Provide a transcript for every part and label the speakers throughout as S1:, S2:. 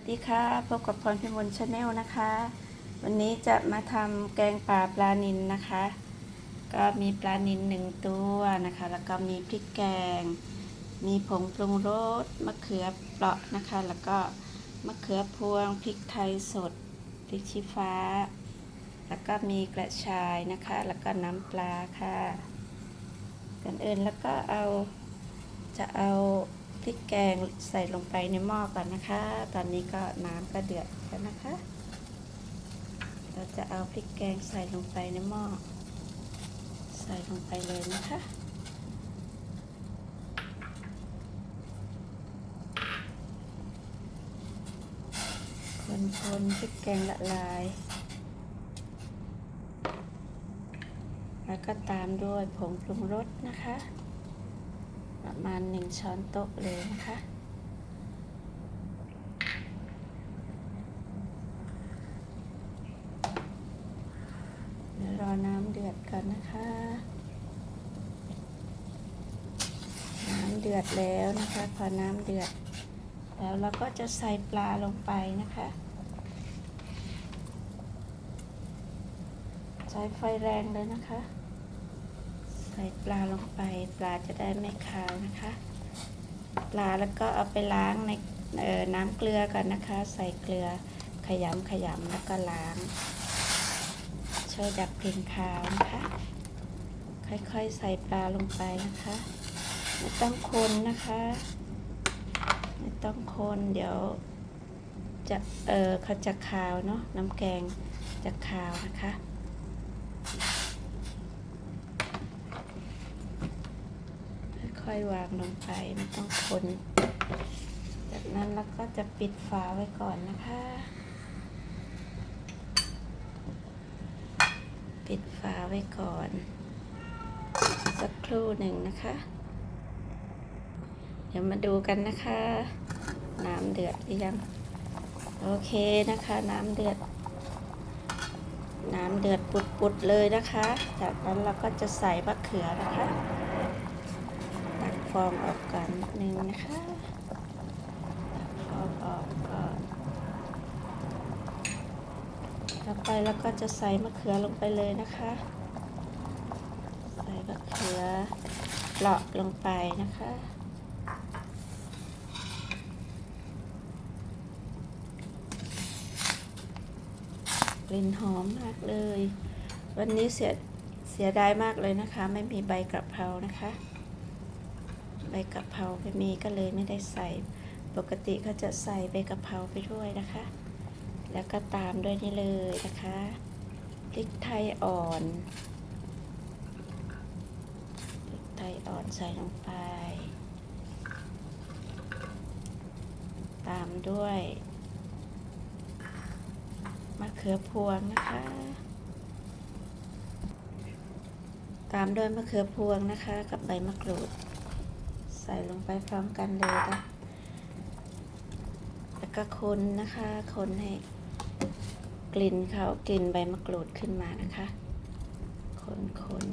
S1: วัสดีค่ะพบกับพรพิมลชาแนลนะคะ วันนี้จะมาทำแกงป่าปลานินนะคะ ก็มีปลานินหนึ่งตัวนะคะ แล้วก็มีพริกแกง มีผงปรุงรสมะเขือเปราะนะคะ แล้วก็มะเขือพวงพริกไทยสดพริกชี้ฟ้า แล้วก็มีกระชายนะคะ แล้วก็น้ำปลาค่ะกันอื่นแล้วก็เอาจะเอา พริกแกงใส่ลงไปในหม้อก่อนนะคะ ตอนนี้ก็น้ำก็เดือดแล้วนะคะ เราจะเอาพริกแกงใส่ลงไปในหม้อ ใส่ลงไปเลยนะคะคนคนๆพริกแกงละลาย แล้วก็ตามด้วยผงปรุงรสนะคะ ประมาณหนึ่งช้อนโต๊ะเลยนะคะ เดี๋ยวรอน้ำเดือดก่อนนะคะ น้ำเดือดแล้วนะคะ พอน้ำเดือด แล้วเราก็จะใส่ปลาลงไปนะคะ ใช้ไฟแรงเลยนะคะ ส่ปลาลงไป ปลาจะได้ไม่คาวนะคะ ปลาแล้วก็เอาไปล้างในน้ำเกลือก่อนนะคะ ใส่เกลือขยำขยำแล้วก็ล้างช่วยดับกลิ่นคาวนะคะ ค่อยๆใส่ปลาลงไปนะคะ ไม่ต้องคนนะคะ ไม่ต้องคนเดี๋ยวจะเออเขาจะคาวเนาะน้ำแกงจะคาวนะคะ ค่อยๆวางลงไปไม่ต้องคนจากนั้นเราก็จะปิดฝาไว้ก่อนนะคะ ปิดฝาไว้ก่อน สักครู่หนึ่งนะคะ เดี๋ยวมาดูกันนะคะ น้ำเดือดหรือยัง โอเคนะคะ น้ำเดือด น้ำเดือดปุดๆเลยนะคะ จากนั้นเราก็จะใส่มะเขือนะคะ ฟองออกก่อนนิดนึงนะคะตักฟองออกก่อนต่อไปเราก็จะใส่มะเขือลงไปเลยนะคะ ใส่มะเขือเปาะลงไปนะคะกลิ่นหอมมากเลย วันนี้เสียเสียดายมากเลยนะคะ ไม่มีใบกระเพรานะคะ ใบกะเพราไม่มีก็เลยไม่ได้ใส่ ปกติเขาจะใส่ใบกะเพราไปด้วยนะคะ แล้วก็ตามด้วยนี่เลยนะคะพริกไทยอ่อนพริกไทยอ่อนใส่ลงไป ตามด้วยมะเขือพวงนะคะ ตามด้วยมะเขือพวงนะคะ กับใบมะกรูด ส่ลงไปพร้อมกันเลยนะแล้วก็คนนะคะ คนให้กลิ่นเขากลิ่นใบมะกรูดขึ้นมานะคะ คนคน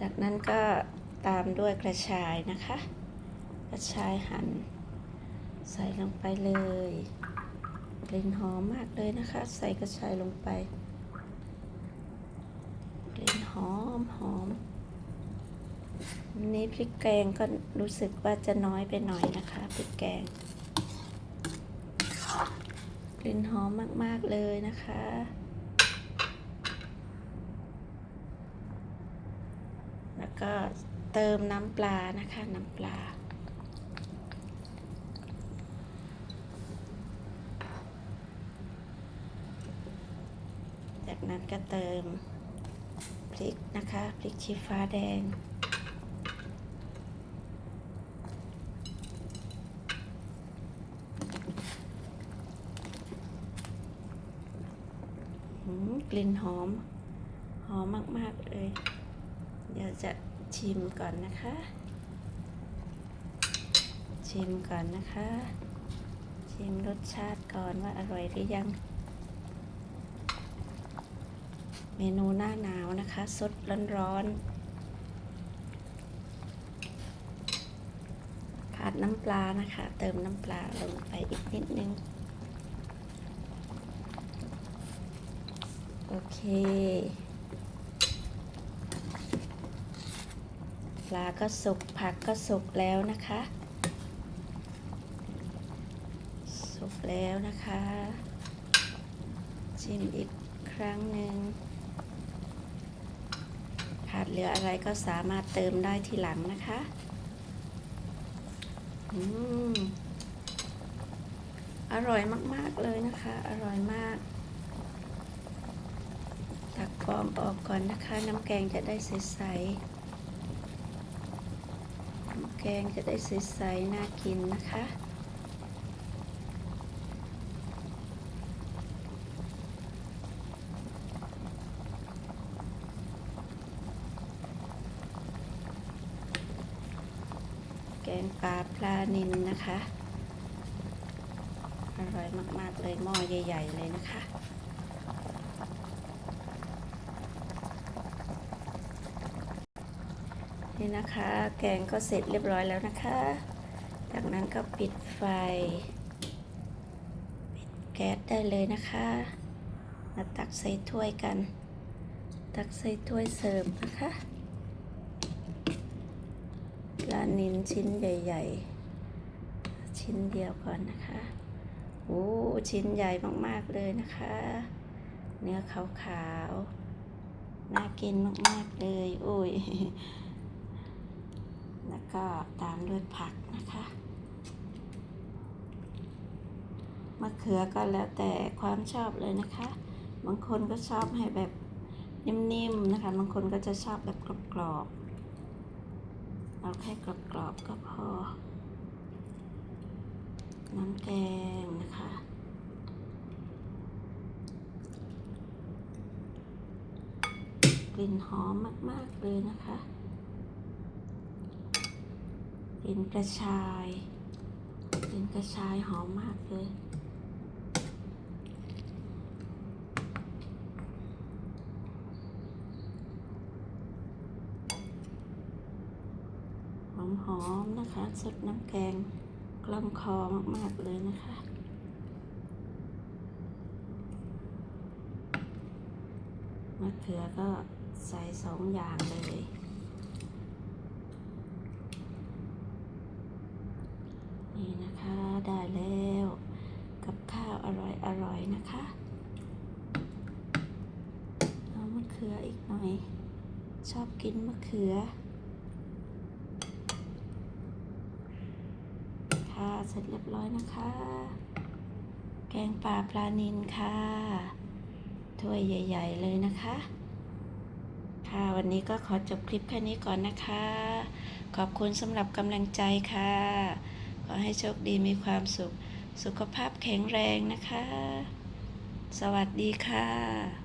S1: จากนั้นก็ตามด้วยกระชายนะคะ กระชายหั่นใส่ลงไปเลย กลิ่นหอมมากเลยนะคะ ใส่กระชายลงไป หอมหอมวันนี้พริกแกงก็รู้สึกว่าจะน้อยไปหน่อยนะคะพริกแกง กลิ่นหอมมาก ๆ เลยนะคะ แล้วก็เติมน้ำปลานะคะ น้ำปลาจากนั้นก็เติม ริกนะคะพริกชี้ฟ้าแดง กลิ่นหอม หอมมาก ๆ เลย เดี๋ยวจะชิมก่อนนะคะ ชิมก่อนนะคะ ชิมรสชาติก่อนว่าอร่อยหรือยัง เมนูหน้าหนาวนะคะสดร้อนๆขาดน้ำปลานะคะ เติมน้ำปลาลงไปอีกนิดนึง โอเค ปลาก็สุกผักก็สุกแล้วนะคะ สุกแล้วนะคะ ชิมอีกครั้งหนึ่ง ขาดเหลืออะไรก็สามารถเติมได้ทีหลังนะคะอืมอร่อยมาก ๆ เลยนะคะ อร่อยมาก ตักฟองออกก่อนนะคะ น้ำแกงจะได้ใสๆน้ำแกงจะได้ใสๆน่ากินนะคะ งปลาปลานินนะคะ อร่อยมาก ๆ เลยหม้อใหญ่ ๆ เลยนะคะนี่นะคะ แกงก็เสร็จเรียบร้อยแล้วนะคะ จากนั้นก็ปิดไฟ ปิดแก๊สได้เลยนะคะมาตักใส่ถ้วยกัน ตักใส่ถ้วยเสร์ฟนะคะ ลานินชิ้นใหญ่ ๆ ชิ้นเดียวก่อนนะคะโอ้ชิ้นใหญ่มากๆเลยนะคะ เนื้อขาวๆ น่ากินมากๆเลยโอ้ย แล้วก็ตามด้วยผักนะคะมะเขือก็แล้วแต่ความชอบเลยนะคะ บางคนก็ชอบให้แบบนิ่มๆนะคะ บางคนก็จะชอบแบบกรอบๆ เอาแค่กรอบๆก็พอ น้ำแกงนะคะ กลิ่นหอมมากๆเลยนะคะ กลิ่นกระชาย กลิ่นกระชายหอมมากเลย หอมนะคะสดน้ำแกงกล่อมคอมากๆเลยนะคะมะเขือก็ใส่สองอย่างเลยนี่นะคะได้แล้วกับข้าวอร่อยอร่อยนะคะเอามะเขืออีกหน่อย ชอบกินมะเขือ ค่ะ เสร็จเรียบร้อยนะคะ แกงปลาปลานินค่ะ ถ้วยใหญ่ ๆ เลยนะคะ ค่ะวันนี้ก็ขอจบคลิปแค่นี้ก่อนนะคะ ขอบคุณสำหรับกำลังใจค่ะ ขอให้โชคดีมีความสุข สุขภาพแข็งแรงนะคะ สวัสดีค่ะ